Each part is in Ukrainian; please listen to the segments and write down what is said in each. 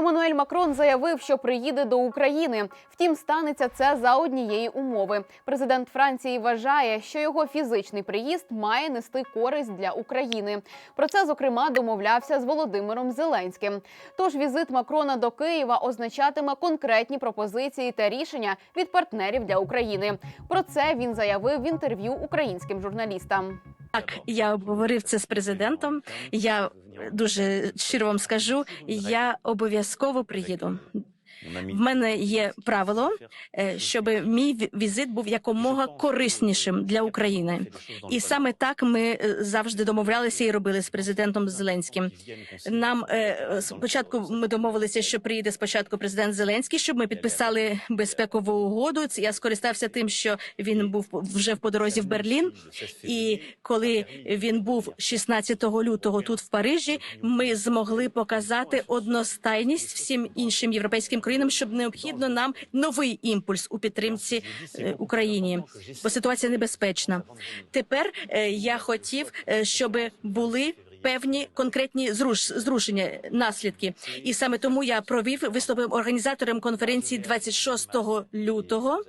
Еммануель Макрон заявив, що приїде до України. Втім, станеться це за однієї умови. Президент Франції вважає, що його фізичний приїзд має нести користь для України. Про це зокрема домовлявся з Володимиром Зеленським. Тож візит Макрона до Києва означатиме конкретні пропозиції та рішення від партнерів для України. Про це він заявив в інтерв'ю українським журналістам. Так, я обговорив це з президентом. Я дуже щиро вам скажу, я обов'язково приїду. В мене є правило, е, щоб мій візит був якомога кориснішим для України, і саме так ми е, завжди домовлялися і робили з президентом Зеленським. Нам е, спочатку ми домовилися, що приїде спочатку президент Зеленський, щоб ми підписали безпекову угоду. Я скористався тим, що він був вже в подорозі в Берлін. І коли він був 16 лютого тут в Парижі, ми змогли показати одностайність всім іншим європейським країнам, щоб необхідно нам новий імпульс у підтримці е, Україні, бо ситуація небезпечна. Тепер е, я хотів, е, щоб були. Певні конкретні зруш, зрушення, наслідки, і саме тому я провів виступив організатором конференції 26 лютого.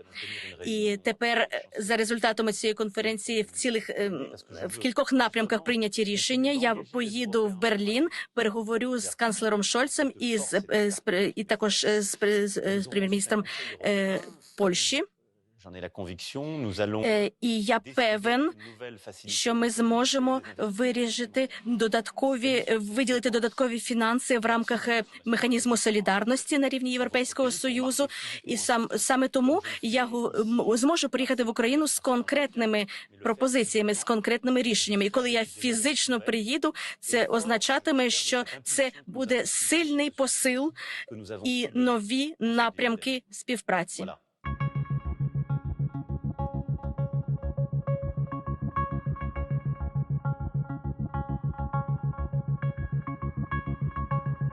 І тепер е, за результатами цієї конференції в цілих ем, в кількох напрямках прийняті рішення. Я поїду в Берлін, переговорю з канцлером Шольцем і з, е, і також е, з, пре- з, е, з прем'єр-міністром е, Польщі. Е, і я певен, що ми зможемо вирішити додаткові виділити додаткові фінанси в рамках е, механізму солідарності на рівні Європейського союзу, і сам саме тому я зможу приїхати в Україну з конкретними пропозиціями, з конкретними рішеннями. І коли я фізично приїду, це означатиме, що це буде сильний посил і нові напрямки співпраці.